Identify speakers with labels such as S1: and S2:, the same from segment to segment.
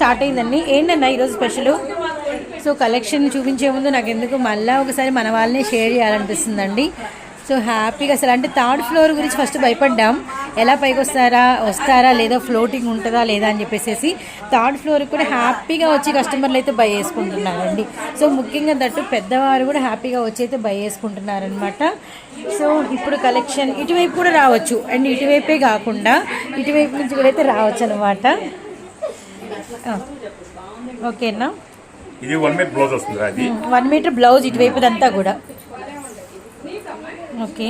S1: Start అయిందండి. ఏంటన్నా ఈరోజు స్పెషల్? సో కలెక్షన్ చూపించే ముందు నాకు ఎందుకు మళ్ళీ ఒకసారి మన వాళ్ళని షేర్ చేయాలనిపిస్తుందండి. సో హ్యాపీగా అసలు అంటే థర్డ్ ఫ్లోర్ గురించి ఫస్ట్ భయపడ్డాం. ఎలా పైకి వస్తారా వస్తారా లేదా ఫ్లోటింగ్ ఉంటుందా లేదా అని చెప్పేసి థర్డ్ ఫ్లోర్ కూడా హ్యాపీగా వచ్చి కస్టమర్లు అయితే బై వేసుకుంటున్నారండి సో ముఖ్యంగా దట్టు పెద్దవారు కూడా హ్యాపీగా వచ్చి అయితే బై వేసుకుంటున్నారనమాట సో ఇప్పుడు కలెక్షన్ ఇటువైపు కూడా రావచ్చు. అండ్ ఇటువైపే కాకుండా ఇటువైపు నుంచి కూడా అయితే రావచ్చు అనమాట ఓకేనా?
S2: ఇది వన్ మీటర్ బ్లౌజ్ వస్తుంది అది.
S1: వన్ మీటర్ బ్లౌజ్ ఇటువైపు అంతా కూడా. ఓకే.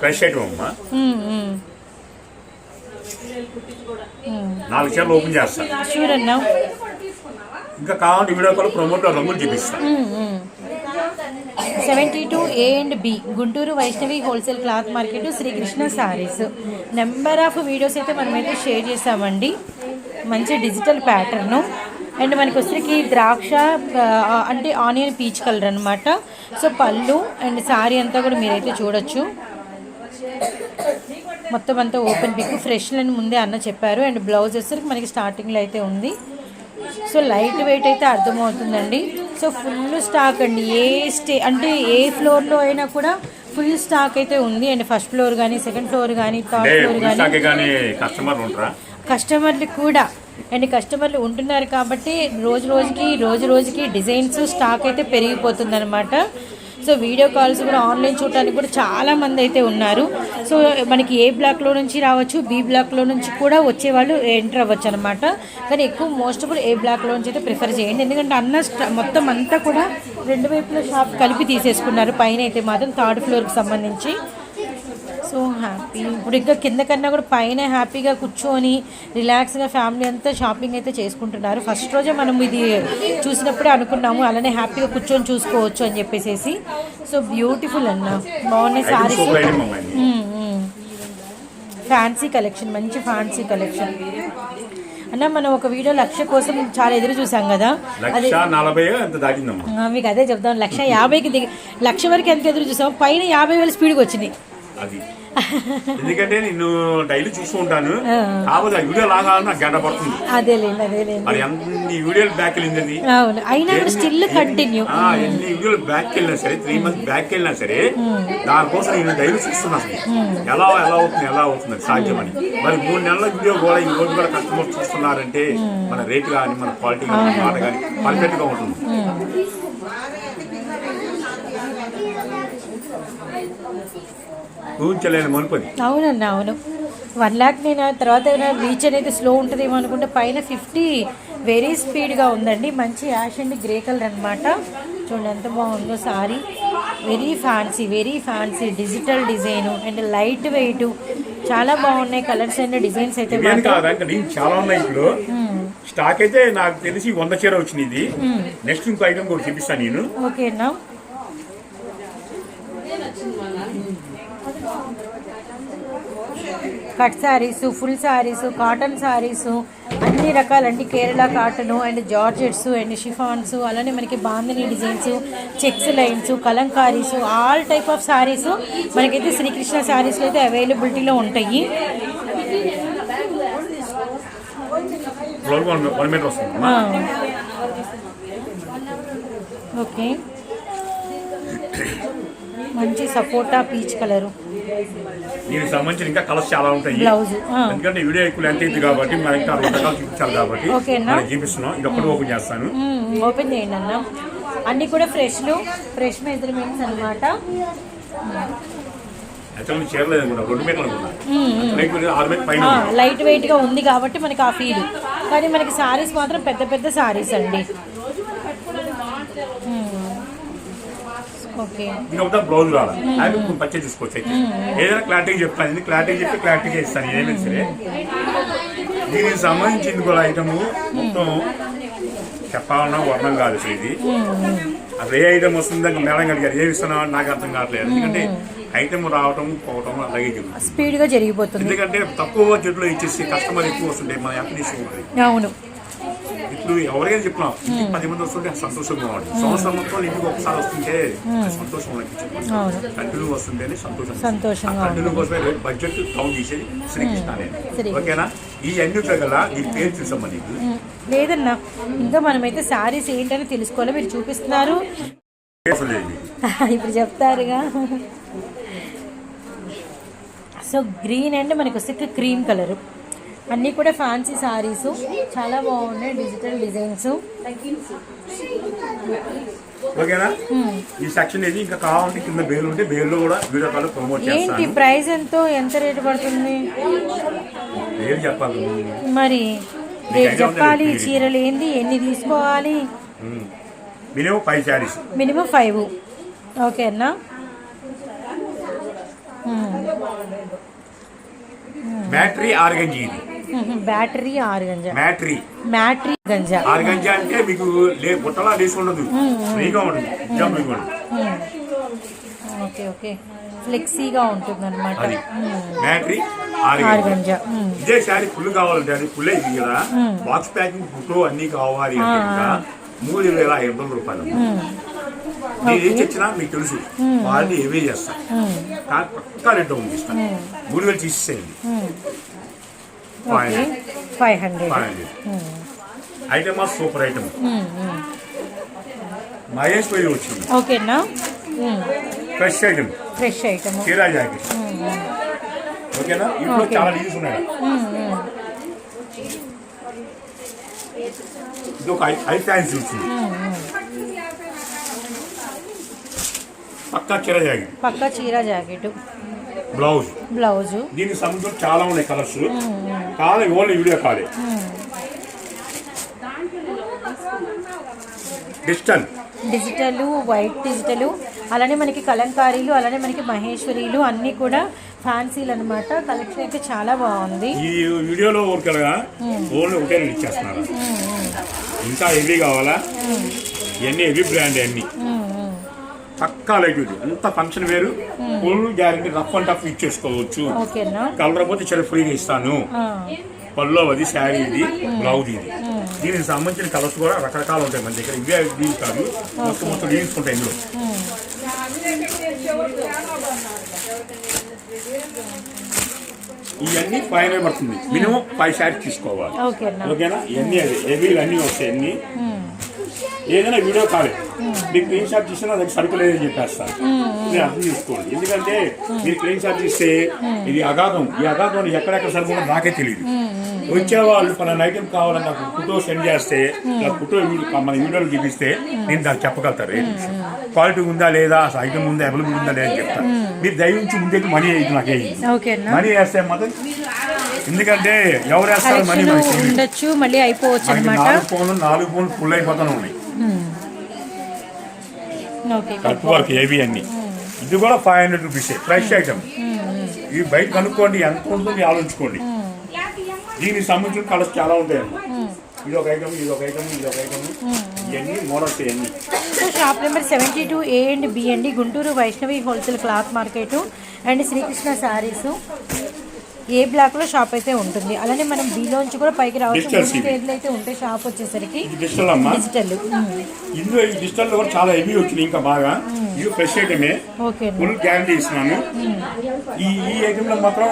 S2: ఫ్రెష్ ఐటమ్ అమ్మా.
S1: మ్మ్, మ్మ్.
S2: నాలుగు చీరలు ఓపెన్ చేస్తా.
S1: అన్నా
S2: ఇంకా కావాలంటే వీడియో కాల్ ప్రమోట్ రంగులు చూపిస్తా.
S1: Seventy two A and B Guntur Vaishnavi wholesale cloth market Srikrishna sarees. Number of videos అయితే మనమైతే షేర్ చేసామండి. మంచి డిజిటల్ ప్యాటర్ను అండ్ మనకి వచ్చరికి ద్రాక్ష అంటే ఆనియన్ పీచ్ కలర్ అనమాట సో పళ్ళు అండ్ సారీ అంతా కూడా మీరైతే చూడొచ్చు. మొత్తం అంతా ఓపెన్ పిక్ ఫ్రెష్ అని ముందే అన్న చెప్పారు. అండ్ బ్లౌజ్ వచ్చేసరికి మనకి స్టార్టింగ్లో అయితే ఉంది. సో లైట్ వెయిట్ అయితే అర్థమవుతుందండి. సో ఫుల్ స్టాక్ అండి. ఏ స్టే అంటే ఏ ఫ్లోర్లో అయినా కూడా ఫుల్ స్టాక్ అయితే ఉంది. అండ్ ఫస్ట్ ఫ్లోర్ కానీ సెకండ్ ఫ్లోర్ కానీ థర్డ్ ఫ్లోర్
S2: ఫుల్
S1: కానీ కస్టమర్లు కూడా. అండ్ కస్టమర్లు ఉంటున్నారు కాబట్టి రోజు రోజుకి రోజు రోజుకి డిజైన్స్ స్టాక్ అయితే పెరిగిపోతుంది అనమాట సో వీడియో కాల్స్ కూడా ఆన్లైన్ చూడటానికి కూడా చాలా మంది అయితే ఉన్నారు. సో మనకి ఏ బ్లాక్లో నుంచి రావచ్చు బి బ్లాక్లో నుంచి కూడా వచ్చేవాళ్ళు ఎంటర్ అవ్వచ్చు అనమాట కానీ ఎక్కువ మోస్ట్ ఆఫ్ ఏ బ్లాక్లో నుంచి అయితే ప్రిఫర్ చేయండి. ఎందుకంటే అన్న స్ట- మొత్తం అంతా కూడా రెండు వైపుల షాప్ కలిపి తీసేసుకున్నారు. పైన అయితే మాత్రం థర్డ్ ఫ్లోర్కి సంబంధించి. సో హ్యాపీ ఇప్పుడు ఇంకా కింద కన్నా కూడా పైన హ్యాపీగా కూర్చొని రిలాక్స్గా ఫ్యామిలీ అంతా షాపింగ్ అయితే చేసుకుంటున్నారు. ఫస్ట్ రోజే మనం ఇది చూసినప్పుడే అనుకున్నాము అలానే హ్యాపీగా కూర్చొని చూసుకోవచ్చు అని చెప్పేసి సో బ్యూటిఫుల్ అన్న. బాగున్నాయి సారీస్. ఫ్యాన్సీ కలెక్షన్ మంచి ఫ్యాన్సీ కలెక్షన్ అన్న మనం ఒక వీడియో లక్ష కోసం చాలా ఎదురు చూసాం కదా. అదే మీకు అదే చెప్దాం. లక్ష యాభైకి దిగి లక్ష వరకు ఎంత ఎదురు చూసాం? పైన యాభై వేల స్పీడ్కి వచ్చినాయి
S2: అది. ఎందుకంటే నేను డైలీ చూస్తూ ఉంటాను. కాకపోతే ఆ వీడియో లాగా నాకు గంట పడుతుంది.
S1: అదేలేండి అదేలేండి.
S2: మరి ఎన్ని వీడియోలు బ్యాక్ వెళ్ళింది
S1: అవును. అయినా కూడా స్టిల్ కంటిన్యూ
S2: ఆ, ఎన్ని వీడియోలు బ్యాక్ వెళ్ళినా సరే త్రీ మంత్స్ బ్యాక్ వెళ్ళినా సరే దానికోసం నేను డైలీ చూస్తున్నా అసలు. ఎలా ఎలా అవుతుంది ఎలా అవుతుంది అది సాధ్యమని. మరి మూడు నెలల వీడియో కూడా ఈ రోజు కూడా కస్టమర్ చూస్తున్నారంటే మన రేట్ కానీ మన క్వాలిటీ కానీ మాట కానీ పర్ఫెక్ట్గా ఉంటుంది. ఊహించలేని మనుపది
S1: అవునండి అవును. వన్ ల్యాక్ నేను తర్వాత రీచ్ అనేది స్లో ఉంటుందేమో అనుకుంటే పైన ఫిఫ్టీ వెరీ స్పీడ్గా ఉందండి. మంచి యాష్ అండ్ గ్రే కలర్ అనమాట చూడండి ఎంత బాగుందో saree. Very fancy very fancy digital design and light weight చాలా బాగున్నాయి కలర్స్ అండ్ డిజైన్స్ అయితే
S2: చాలా ఉన్నాయి ఇప్పుడు. స్టాక్ అయితే నాకు తెలిసి వంద చీర వచ్చింది నెక్స్ట్ ఇంకో ఐటమ్ కూడా చూపిస్తాను నేను.
S1: ఓకేనా cut sarees full sarees cotton sarees అన్ని రకాలండి. Kerala cotton and georgettes and chiffons అలానే మనకి bandhani designs checks lines kalamkaris all type of sarees మనకైతే శ్రీకృష్ణ శారీస్లో అయితే అవైలబిలిటీలో ఉంటాయి. ఓకే. మంచి సపోటా పీచ్ కలరు.
S2: దీనికి సంబంధించిన ఇంకా కలర్స్ చాలా ఉంటాయి. ఎందుకంటే వీడియో ఎక్కువ ఎంత అయింది కాబట్టి మనం ఇంకా రెండు రకాలు చూపించాలి కాబట్టి? మనం చూపిస్తున్నాం. ఇది ఒక్కటి ఓపెన్ చేస్తాను.
S1: ఓపెన్ చేయండి అన్న. అన్నీ కూడా ఫ్రెష్లు. ఫ్రెష్ మెజర్మెంట్స్ అనమాట. లైట్ వెయిట్గా ఉంది. కాబట్టి మనకి ఆ ఫీల్ కానీ మనకి సారీస్ మాత్రం పెద్ద పెద్ద సారీస్ అండి.
S2: ఇంకా ఒకటి బ్లౌజ్ రావాలి అది కొంచెం పర్చేజ్ అయితే. ఏదైనా క్లారిటీ చెప్తాను ఇది క్లారిటీ చెప్పి క్లారిటీగా ఇస్తాను ఏదైనా సరే. దీనికి సంబంధించింది కూడా ఐటమ్ మొత్తం చెప్పాలన్నా వర్ణం కాదు అసలు ఇది అసలు ఏ ఐటమ్ వస్తుందో మేడం గారు ఏమి ఇస్తున్నావు అని నాకు అర్థం కావట్లేదు. ఎందుకంటే ఐటమ్ రావటం పోవటం అలాగే జరుగుతుంది.
S1: స్పీడ్గా జరిగిపోతుంది.
S2: ఎందుకంటే తక్కువ చెట్లు ఇచ్చేసి కస్టమర్ ఎక్కువ వస్తుంటే మన ఉంటుంది
S1: అవును.
S2: ఇప్పుడు ఎవరికైనా ఇంటికి పది మంది వస్తుంటే సంతోషంగా ఉంటుంది సంవత్సరం మొత్తం ఇంటికి ఒకసారి వస్తుంటే సంతోషం
S1: అవును
S2: కంటిన్యూ వస్తుంటేనే సంతోషం కంటిన్యూ కోసమే బడ్జెట్ కౌంట్ చేసేది శ్రీకృష్ణ. ఓకేనా ఈ అన్ని కదా ఈ పేరు చూసమ్మా నీకు
S1: లేదన్నా ఇంకా మనమైతే శారీస్ ఏంటని తెలుసుకోవాలి మీరు చూపిస్తున్నారు. ఇప్పుడు చెప్తారుగా. సో గ్రీన్ అండ్ మనకు వస్తే క్రీమ్ కలర్ అన్నీ కూడా ఫ్యాన్సీ సారీస్ చాలా బాగున్నాయి డిజిటల్ డిజైన్స్
S2: ఓకేనా? ఈ సెక్షన్ ఇది ఇంకా కావాలంటే కింద బేలు ఉంటే బేల్లో కూడా వీడియో కాల్ ప్రమోట్
S1: ఏంటి ప్రైస్ ఎంతో? ఎంత రేటు పడుతుంది?
S2: చెప్పాలి?
S1: మరి రేటు చెప్పాలి చీరలు ఏంది ఎన్ని తీసుకోవాలి?
S2: Minimum five sarees
S1: minimum five okay అన్నా.
S2: బ్యాటరీ ఆర్గంజీ ఇది.
S1: బ్యాటరీ ఆరు గంజా.
S2: బ్యాటరీ.
S1: బ్యాటరీ గంజా.
S2: ఆర్గంజీ అంటే మీకు లే బుట్టలా లేసి ఉండదు. ఫ్రీగా ఉంటుంది. కూడా
S1: ఓకే ఓకే. ఫ్లెక్సీగా ఉంటుంది అనమాట
S2: బ్యాటరీ
S1: ఆరు గంజా.
S2: ఇదే శారీ ఫుల్ కావాలంటే అది ఫుల్ అయింది కదా. బాక్స్ ప్యాకింగ్ ఫోటో అన్ని కావాలి మూడు వేల ఐదు వందల రూపాయలు. నేను ఏం తెచ్చినా మీకు తెలుసు. వాళ్ళని ఏవే చేస్తా కానీ పక్కా ఉంది ఇస్తా మూడు వేలు తీసేయండి
S1: five hundred.
S2: Item of super item. Mahesh పై వచ్చింది.
S1: ఓకేనా?
S2: ఫ్రెష్ ఐటమ్
S1: ఫ్రెష్ ఐటమ్
S2: చీరా జాకెట్. ఓకేనా? ఇంట్లో. చాలా ఉన్నాయి. ఇది ఒక ఐ ఫ్యాన్సీ వచ్చింది పక్కా చీర జాకెట్.
S1: పక్క చీర జాకెట్.
S2: బ్లౌజ్
S1: బ్లౌజు
S2: దీనికి సంబంధించిన చాలా ఉన్నాయి కలర్స్ కాలే ఓన్లీ వీడియో కాలే. డిజిటల్.
S1: డిజిటల్ వైట్ డిజిటల్ అలానే మనకి కలంకారీలు అలానే మనకి మహేశ్వరీలు అన్నీ కూడా ఫ్యాన్సీలు అనమాట కలెక్షన్ అయితే చాలా బాగుంది.
S2: ఈ వీడియోలో ఊరికలుగా ఓన్లీ ఒకటే ఇచ్చేస్తున్నారు ఇంకా హెవీ కావాలా? ఇవన్నీ హెవీ బ్రాండ్ అన్ని. పక్కా లైట్ ఇది అంత ఫంక్షన్ వేరు. Full guarantee rough and tough ఇచ్చేసుకోవచ్చు. Colour పోతే చాలా ఫ్రీగా ఇస్తాను. పల్లో అది శారీ ఇది బ్లౌజ్ ఇది దీనికి సంబంధించిన కలర్స్ కూడా రకరకాలు ఉంటాయి మన దగ్గర. ఇవే డీల్స్ కాదు. మొత్తం మొత్తం డీల్స్ ఉంటాయి ఇందులో. ఇవన్నీ ఫైవ్ పడుతుంది. మినిమం ఫైవ్ శారీస్ తీసుకోవాలి.
S1: ఓకేనా?
S2: ఇవన్నీ అది హెవీలు అన్నీ వస్తాయి అన్ని. ఏదైనా వీడియో కాలే. మీకు క్లీన్ షాట్ తీసినా దానికి సరుకులు ఏదని చెప్పేస్తాను మీరు అర్థం చేసుకోండి. ఎందుకంటే మీరు క్లీన్ షాట్ తీస్తే ఇది అగాధం. ఈ అగాధం ఎక్కడెక్కడ సరుకులో నాకే తెలియదు వచ్చేవాళ్ళు మన ఐటమ్ కావాలని నాకు ఫోటో సెండ్ చేస్తే నాకు ఫోటో మన వీడియోలు చూపిస్తే నేను దానికి చెప్పగలుగుతారు క్వాలిటీ ఉందా లేదా? అసలు ఐటమ్ ఉందా అవైలబుల్ ఉందా లేదా అని చెప్తాను మీరు దయించి ముందే మనీ అయితే నాకు వేయండి మనీ వేస్తే మాత్రం ఎందుకంటే ఎవరు వేస్తారు? మనీ.
S1: ఉండొచ్చు మళ్ళీ అయిపోవచ్చు
S2: నాలుగు ఫోన్లు నాలుగు ఫోన్లు ఫుల్ అయిపోతూనే ఉన్నాయి. కట్ వర్క్ ఏవి అన్ని. ఇది కూడా five hundred rupees fresh item ఇవి బయట కనుక్కోండి ఎంత ఉంటుందో ఆలోచించుకోండి. దీనికి సంబంధించిన కలర్స్ చాలా ఉంటాయి. ఇది ఒక ఐటమ్ ఇది ఒక ఐటమ్ ఇది ఒక ఐటమ్ ఇవన్నీ మోడల్స్ ఇవన్నీ
S1: shop number seventy two A and B అండి. Guntur Vaishnavi wholesale cloth market and Srikrishna sarees A బ్లాక్లో షాప్ అయితే ఉంటుంది. అలానే మనం బిలోంచి కూడా పైకి రావచ్చు. మూడు
S2: CD.
S1: స్టేజ్లు అయితే ఉంటాయి షాప్ వచ్చేసరికి
S2: డిజిటల్ అమ్మా?
S1: డిజిటల్
S2: ఇందులో ఈ కూడా చాలా హెవీ వచ్చినాయి ఇంకా బాగా. ఇది ఫ్రెష్ ఐటమే ఫుల్ గ్యారంటీ ఇస్తున్నాను. ఈ ఈ ఐటమ్లో మాత్రం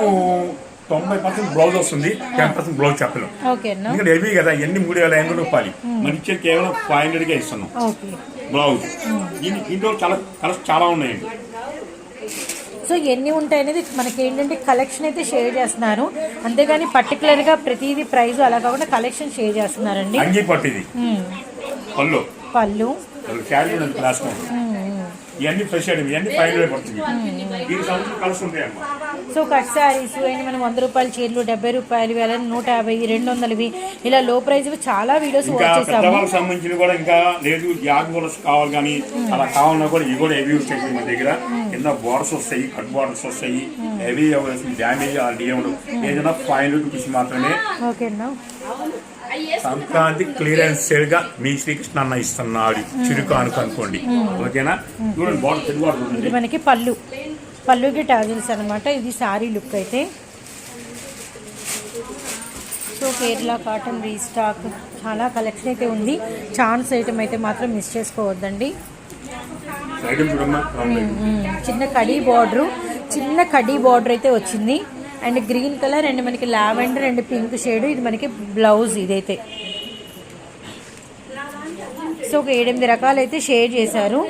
S2: తొంభై పర్సెంట్ బ్లౌజ్ వస్తుంది. టెన్ పర్సెంట్ బ్లౌజ్ చెప్పలేం. ఎందుకంటే హెవీ కదా ఎన్ని మూడు వేల ఐదు రూపాయలు. మన ఇచ్చే కేవలం ఫైవ్ హండ్రెడ్గా ఇస్తున్నాం. బ్లౌజ్ దీని దీంట్లో చాలా కలర్స్ చాలా ఉన్నాయండి.
S1: సో ఎన్ని ఉంటాయి అనేది మనకి ఏంటంటే కలెక్షన్ అయితే షేర్ చేస్తున్నారు. అంతేగాని పర్టికులర్గా ప్రతిదీ ప్రైస్ అలా కాకుండా కలెక్షన్ షేర్ చేస్తున్నారండి.
S2: అంగీ. పళ్ళు.
S1: పళ్ళు.
S2: క్యారీ క్లాస్ ఇవన్నీ ఫ్రెష్ ఐటమ్ ఇవన్నీ ఫైవ్ హండ్రెడ్ పడుతుంది. దీనికి సంవత్సరం కలర్స్ ఉంటాయమ్మా.
S1: సో కట్ శారీస్ అండ్ మనం వంద రూపాయల చీరలు డెబ్బై రూపాయలు నూట యాభై రెండు వందలవి. ఇలా లో ప్రైస్ చాలా వీడియోస్
S2: పెద్దవాళ్ళకి సంబంధించిన కూడా ఇంకా లేదు. కావాలి కానీ అలా కావాలన్నా కూడా ఇవి కూడా హెవీ మన దగ్గర. కింద బోర్డర్స్ వస్తాయి కట్ బోర్డర్స్ వస్తాయి హెవీ డ్యామేజ్ ఆల్రెడీ ఉండవు ఏదైనా ఫైవ్ రూపీస్ మాత్రమే
S1: ఓకేనా?
S2: సంక్రాంతి క్లియరెన్స్ సేల్గా మీ శ్రీకృష్ణ అన్న ఇస్తున్నాడు చిరుకు అనుకు అనుకోండి. ఓకేనా? చూడండి
S1: ఇది
S2: ఉంటుంది
S1: మనకి పళ్ళు. పళ్ళుకి టాజిల్స్ అనమాట ఇది సారీ లుక్ అయితే. So Kerala cotton restock. చాలా కలెక్షన్ అయితే ఉంది. ఛాన్స్ ఐటమ్ అయితే మాత్రం మిస్ చేసుకోవద్దండి. చిన్న కడీ బార్డరు చిన్న కడీ బార్డర్ అయితే వచ్చింది. అండ్ గ్రీన్ కలర్ అండ్ మనకి లావెండర్ అండ్ పింక్ షేడ్. ఇది మనకి బ్లౌజ్ ఇదైతే. సో ఒక ఏడెనిమిది రకాలు అయితే షేర్ చేశారు.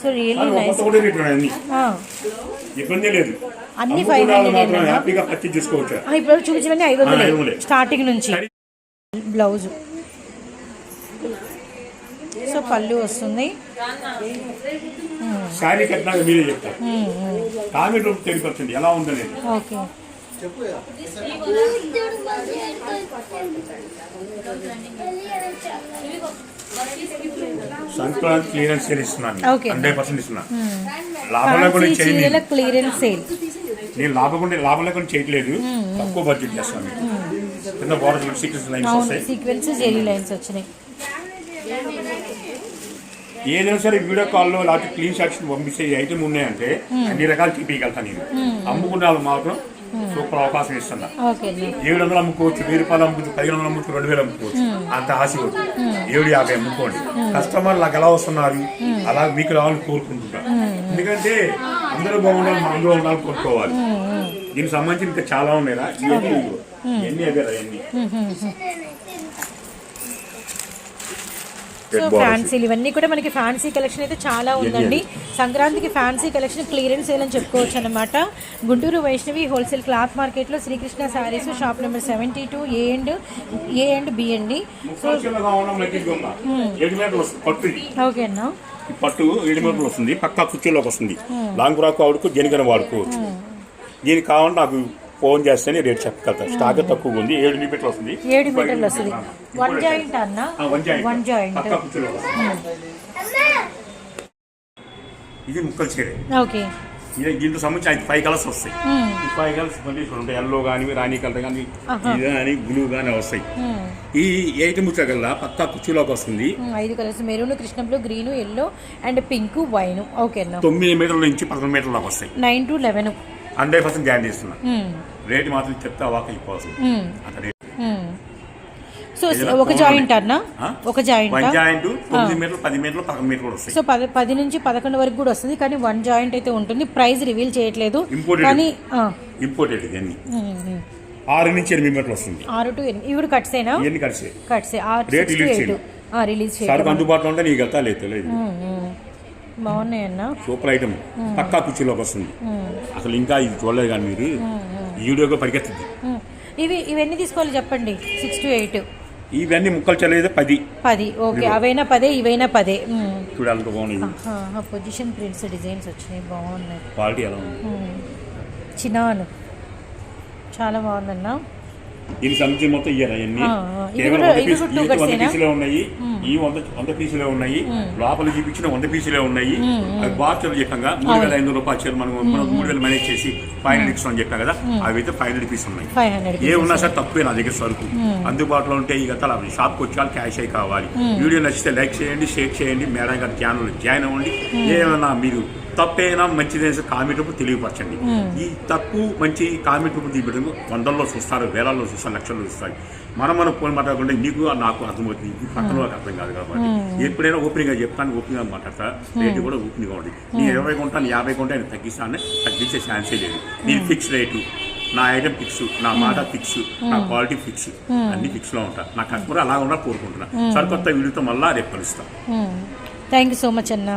S1: సో రియల్లీ నైస్
S2: అన్ని ఇబ్బంది లేదు.
S1: అన్ని
S2: అమ్ముకునే
S1: 500
S2: వాళ్ళు మాత్రం
S1: ఏనా?
S2: హ్యాపీగా పర్చేజ్ చేసుకోవచ్చు.
S1: ఇప్పుడు చూపించమని ఐదు వందలు. స్టార్టింగ్ నుంచి. బ్లౌజ్. సో పళ్ళు వస్తుంది.
S2: శారీ కట్టినాక మీరే చెప్తారు. కామెంట్ రూపు తెలియపరచండి ఎలా ఉందనేది సంక్రాంతి క్లియరెన్స్ సేల్ ఇస్తున్నాను. హండ్రెడ్ పర్సెంట్ ఇస్తున్నాను లాభం లేకుండా చేయండి
S1: క్లియరెన్స్ సేల్.
S2: నేను లాభం ఉండే లాభం లేకుండా చేయట్లేదు. తక్కువ బడ్జెట్ చేస్తాను కింద బోర్డర్ సీక్రెట్స్ లైన్స్ వస్తాయి.
S1: సీక్వెన్స్ జెరీ లైన్స్ వచ్చినాయి.
S2: ఏదైనా సరే వీడియో కాల్లో లేకపోతే క్లీన్ సెక్షన్ పంపిస్తే ఐటమ్ ఉన్నాయంటే అన్ని రకాలు చూపించగలుగుతాను నేను. అమ్ముకునే వాళ్ళు మాత్రం సూపర్ అవకాశం ఇస్తున్నా. ఏడు వందలు అమ్ముకోవచ్చు వెయ్యి రూపాయలు అమ్ముకోవచ్చు పదిహేను వందలు అమ్ముకోవచ్చు రెండు వేలు అమ్ముకోవచ్చు. అంత ఆశ ఏడు యాభై అమ్ముకోండి. కస్టమర్ నాకు ఎలా వస్తున్నారు? అలా మీకు రావాలని కోరుకుంటున్నాను ఎందుకంటే అందరూ బాగుండాలి మా అందరూ ఉండాలని కోరుకోవాలి. దీనికి సంబంధించి ఇంకా చాలా ఉన్నాయి రా. ఇవన్నీ ఇదిగో. ఇవన్నీ అవే రా ఇవన్నీ
S1: సో. ఫ్యాన్సీలు ఇవన్నీ కూడా మనకి ఫ్యాన్సీ కలెక్షన్ అయితే చాలా ఉందండి. సంక్రాంతికి ఫ్యాన్సీ కలెక్షన్ క్లియరెన్స్ సేల్ అని చెప్పుకోవచ్చు అనమాట గుంటూరు వైష్ణవి హోల్సేల్ క్లాత్ మార్కెట్లో Srikrishna saris shop number seventy two A and A and B అండి.
S2: ముక్కలు చిన్నగా ఉండడం లెక్కించుకుందా ఏడు మీటర్లు వస్తుంది పట్టు ఇది.
S1: ఓకే అన్న
S2: పట్టు ఏడు మీటర్లు వస్తుంది పక్కా కుర్చీలోకి వస్తుంది. లాంగ్ ఫ్రాక్ వాడుకో జనిగన వాడుకోవచ్చు దీనికి కావాలంటే నాకు ఫోన్ చేస్తేనే రేట్ చెప్పగలుగుతా స్టాక్ తక్కువ ఉంది ఏడు మీటర్లు వస్తుంది.
S1: ఏడు మీటర్లు వస్తుంది. వన్ జాయింట్ అన్న?
S2: వన్ జాయింట్ వస్తుంది. ఇది ముక్కలు చీర.
S1: ఓకే.
S2: దీంట్లో సంబంధించి ఐదు ఫైవ్ కలర్స్ వస్తాయి. ఈ ఫైవ్ కలర్స్ మళ్ళీ ఉంటాయి ఎల్లో కానీ రాణి కలర్ కానీ ఇది కానీ బ్లూ కానీ వస్తాయి. ఈ ఐటమ్ వచ్చాకల్లా పక్కా కుర్చీలోకి వస్తుంది.
S1: ఐదు colours maroon Krishna blue green yellow and pink wine okay
S2: తొమ్మిది మీటర్ల నుంచి పదకొండు మీటర్లకు వస్తాయి.
S1: Nine to eleven
S2: hundred percent guarantee ఇస్తున్నా. రేట్ మాత్రం చెప్తే వాక్ అయిపోతుంది అంత రేట్.
S1: సో ఒక జాయింట్. అన్న? ఒక జాయింట్?
S2: వన్ జాయింట్ తొమ్మిది మీటర్లు పది మీటర్లు పదకొండు మీటర్లు వస్తాయి.
S1: సో పది పది నుంచి పదకొండు వరకు కూడా వస్తుంది కానీ వన్ జాయింట్ అయితే ఉంటుంది. ప్రైస్ రివీల్ చేయట్లేదు. కానీ
S2: ఇంపోర్టెడ్ ఇవన్నీ. ఆరు నుంచి ఎనిమిది మీటర్లు వస్తుంది.
S1: ఆరు టు ఎనిమిది. ఇవి కట్సేనా
S2: ఇవన్నీ కలిసి
S1: కట్సే ఆరు
S2: చేయండి.
S1: రిలీజ్ చేయడం
S2: అందుబాటులో ఉంటే నీకు వెళ్తా లేదు సూపర్ ఐటమ్. పక్కా కుర్చీలోకి వస్తుంది. అసలు ఇంకా ఇది చూడలేదు కానీ మీరు ఈ వీడియోగా పరిగెత్తుంది.
S1: ఇవి ఇవన్నీ తీసుకోవాలి చెప్పండి. Six to eight.
S2: ఇవన్నీ ముక్కలు చల్లేదు పది.
S1: పది. ఓకే అవైనా పదే ఇవైనా పదే.
S2: చూడాలంటే బాగున్నాయి.
S1: పొజిషన్ ప్రింట్స్ డిజైన్స్ వచ్చినాయి. బాగున్నాయి.
S2: క్వాలిటీ ఎలా ఉంది?
S1: చినాను చాలా బాగుందన్న.
S2: దీనికి సంబంధించి మొత్తం ఇయ్యారు అవన్నీ
S1: ఆ, ఆ. ఇవి
S2: కేవలం ఉన్నాయి. ఈ వంద వంద పీసులే ఉన్నాయి. లోపల చూపించిన వంద పీసులే ఉన్నాయి. అవి బాక్స్ చెప్పాం కదా మూడు వేల ఐదు రూపాయలు మనం మనం మూడు వేలు మేనేజ్ చేసి ఫైవ్ హండ్రెడ్ ఇస్తాం అని చెప్పాం కదా అవి అయితే ఫైవ్ హండ్రెడ్ పీస్ ఉన్నాయి. ఏ ఉన్నా సరే తక్కువే నా దగ్గర సరుకు. అందుబాటులో ఉంటే ఈ గత షాప్కి వచ్చి క్యాష్ అయి కావాలి. వీడియో నచ్చితే లైక్ చేయండి షేర్ చేయండి. మేడం గారి ఛానల్ జాయిన్ అవ్వండి. ఏమైనా మీరు తప్పైనా మంచిదైనా కామెంట్ రూపు తెలియపరచండి ఈ తప్పు మంచి కామెంట్ రూపు తీయడం వందల్లో చూస్తారు వేలల్లో చూస్తారు లక్షల్లో చూస్తారు. మనం మనం ఫోన్ మాట్లాడుకుంటే నీకు నాకు అర్థమవుతుంది. ఈ పక్కన వాళ్ళకి అర్థం కాదు కాబట్టి. ఎప్పుడైనా ఓపెనింగ్గా చెప్తాను ఓపెనింగ్గా మాట్లాడతా రేటు కూడా ఓపెనింగ్ ఉంది నేను ఇరవై కొంటాను యాభై కొంటాను తగ్గిస్తాను తగ్గించే ఛాన్సే లేదు. నేను ఫిక్స్ రేటు నా ఐటమ్ ఫిక్స్ నా మాట ఫిక్స్ నా క్వాలిటీ ఫిక్స్ అన్ని ఫిక్స్లో ఉంటా. నా కస్టమర్ అలా ఉండాలి కోరుకుంటున్నా సరికొత్త వీడియోతో మళ్ళా రేపు కలుస్తాను
S1: థ్యాంక్ యూ సో మచ్ అన్న.